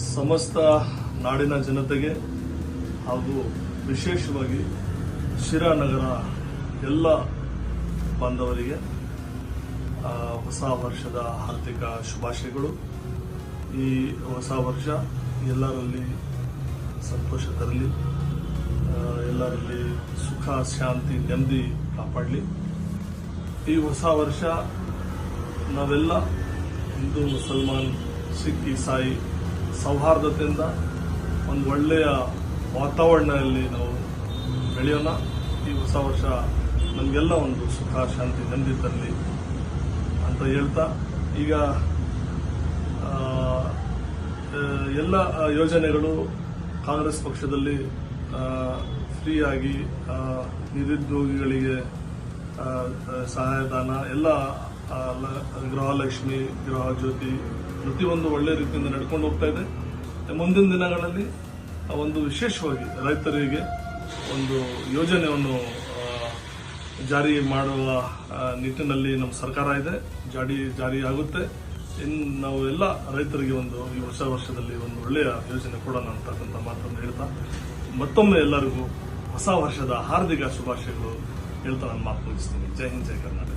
ಸಮಸ್ತ ನಾಡಿನ ಜನತೆಗೆ ಹಾಗೂ ವಿಶೇಷವಾಗಿ ಶಿರಾನಗರ ಎಲ್ಲ ಬಾಂಧವರಿಗೆ ಹೊಸ ವರ್ಷದ ಹಾರ್ದಿಕ ಶುಭಾಶಯಗಳು. ಈ ಹೊಸ ವರ್ಷ ಎಲ್ಲರಲ್ಲಿ ಸಂತೋಷ ತರಲಿ ಎಲ್ಲರಲ್ಲಿ ಸುಖ, ಶಾಂತಿ, ನೆಮ್ಮದಿ ಕಾಪಾಡಲಿ. ಈ ಹೊಸ ವರ್ಷ ನಾವೆಲ್ಲ ಹಿಂದೂ, ಮುಸಲ್ಮಾನ್, ಸಿಖ್, ಇಸಾಯಿ ಸೌಹಾರ್ದತೆಯಿಂದ ಒಂದು ಒಳ್ಳೆಯ ವಾತಾವರಣದಲ್ಲಿ ನಾವು ಬೆಳೆಯೋಣ. ಈ ಹೊಸ ವರ್ಷ ನಮಗೆಲ್ಲ ಒಂದು ಸುಖ, ಶಾಂತಿ ನೆಮ್ಮದಿ ಅಂತ ಹೇಳ್ತಾ, ಈಗ ಎಲ್ಲ ಯೋಜನೆಗಳು ಕಾಂಗ್ರೆಸ್ ಪಕ್ಷದಲ್ಲಿ ಫ್ರೀಯಾಗಿ ನಿರುದ್ಯೋಗಿಗಳಿಗೆ ಸಹಾಯಧನ, ಎಲ್ಲ ಗೃಹಲಕ್ಷ್ಮಿ ಗೃಹ ಜ್ಯೋತಿ ಪ್ರತಿಯೊಂದು ಒಳ್ಳೆ ರೀತಿಯಿಂದ ನಡ್ಕೊಂಡು ಹೋಗ್ತಾ ಇದೆ. ಮುಂದಿನ ದಿನಗಳಲ್ಲಿ ಒಂದು ವಿಶೇಷವಾಗಿ ರೈತರಿಗೆ ಒಂದು ಯೋಜನೆಯನ್ನು ಜಾರಿ ಮಾಡುವ ನಿಟ್ಟಿನಲ್ಲಿ ನಮ್ಮ ಸರ್ಕಾರ ಇದೆ. ಜಾರಿ ಜಾರಿ ಆಗುತ್ತೆ ಇನ್ನು ನಾವು ಎಲ್ಲ ರೈತರಿಗೆ ಒಂದು ಈ ಹೊಸ ವರ್ಷದಲ್ಲಿ ಒಂದು ಒಳ್ಳೆಯ ಯೋಜನೆ ಕೊಡೋಣ ಅಂತಕ್ಕಂಥ ಮಾತನ್ನು ಹೇಳ್ತಾ, ಮತ್ತೊಮ್ಮೆ ಎಲ್ಲರಿಗೂ ಹೊಸ ವರ್ಷದ ಹಾರ್ದಿಕ ಶುಭಾಶಯಗಳು ಹೇಳ್ತಾ ನಾನು ಮಾತು ಮುಗಿಸ್ತೀನಿ. ಜೈ ಹಿಂದ್, ಜೈ ಕರ್ನಾಟಕ.